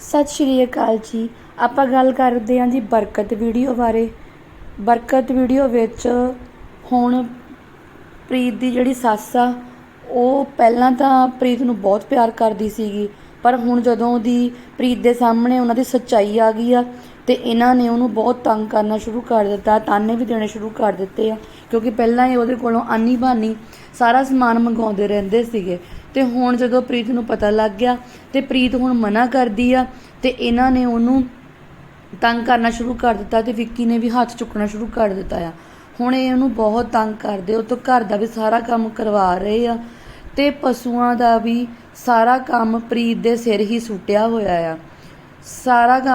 ਸਤਿ ਸ਼੍ਰੀ ਅਕਾਲ ਜੀ। ਆਪਾਂ ਗੱਲ ਕਰਦੇ ਹਾਂ ਜੀ ਬਰਕਤ ਵੀਡੀਓ ਬਾਰੇ। ਬਰਕਤ ਵੀਡੀਓ ਵਿੱਚ ਹੁਣ ਪ੍ਰੀਤ ਦੀ ਜਿਹੜੀ ਸੱਸ ਆ, ਉਹ ਪਹਿਲਾਂ ਤਾਂ ਪ੍ਰੀਤ ਨੂੰ ਬਹੁਤ ਪਿਆਰ ਕਰਦੀ ਸੀਗੀ, ਪਰ ਹੁਣ ਜਦੋਂ ਦੀ ਪ੍ਰੀਤ ਦੇ ਸਾਹਮਣੇ ਉਹਨਾਂ ਦੀ ਸੱਚਾਈ ਆ ਗਈ ਆ, ਤੇ ਇਹਨਾਂ ਨੇ ਉਹਨੂੰ ਬਹੁਤ ਤੰਗ ਕਰਨਾ ਸ਼ੁਰੂ ਕਰ ਦਿੱਤਾ, ਤਾਨੇ ਵੀ ਦੇਣੇ ਸ਼ੁਰੂ ਕਰ ਦਿੱਤੇ ਆ, ਕਿਉਂਕਿ ਪਹਿਲਾਂ ਹੀ ਉਹਦੇ ਕੋਲੋਂ ਆਨੀ ਬਾਨੀ ਸਾਰਾ ਸਮਾਨ ਮੰਗਵਾਉਂਦੇ ਰਹਿੰਦੇ ਸੀਗੇ। ਤੇ ਹੁਣ ਜਦੋਂ ਪ੍ਰੀਤ ਨੂੰ ਪਤਾ ਲੱਗ ਗਿਆ ਤੇ ਪ੍ਰੀਤ ਹੁਣ ਮਨਾ ਕਰਦੀ ਆ ਤੇ ਇਹਨਾਂ ਨੇ ਉਹਨੂੰ ਤੰਗ ਕਰਨਾ ਸ਼ੁਰੂ ਕਰ ਦਿੱਤਾ ਤੇ ਵਿੱਕੀ ਨੇ ਵੀ ਹੱਥ ਚੁੱਕਣਾ ਸ਼ੁਰੂ ਕਰ ਦਿੱਤਾ ਆ। ਹੁਣ ਇਹ ਉਹਨੂੰ ਬਹੁਤ ਤੰਗ ਕਰਦੇ, ਉਹ ਤੋਂ ਘਰ ਦਾ ਵੀ ਸਾਰਾ ਕੰਮ ਕਰਵਾ ਰਹੇ ਆ ਤੇ ਪਸ਼ੂਆਂ ਦਾ ਵੀ ਸਾਰਾ ਕੰਮ ਪ੍ਰੀਤ ਦੇ ਸਿਰ ਹੀ ਸੁੱਟਿਆ ਹੋਇਆ ਆ। ਸਾਰਾ ਕੰਮ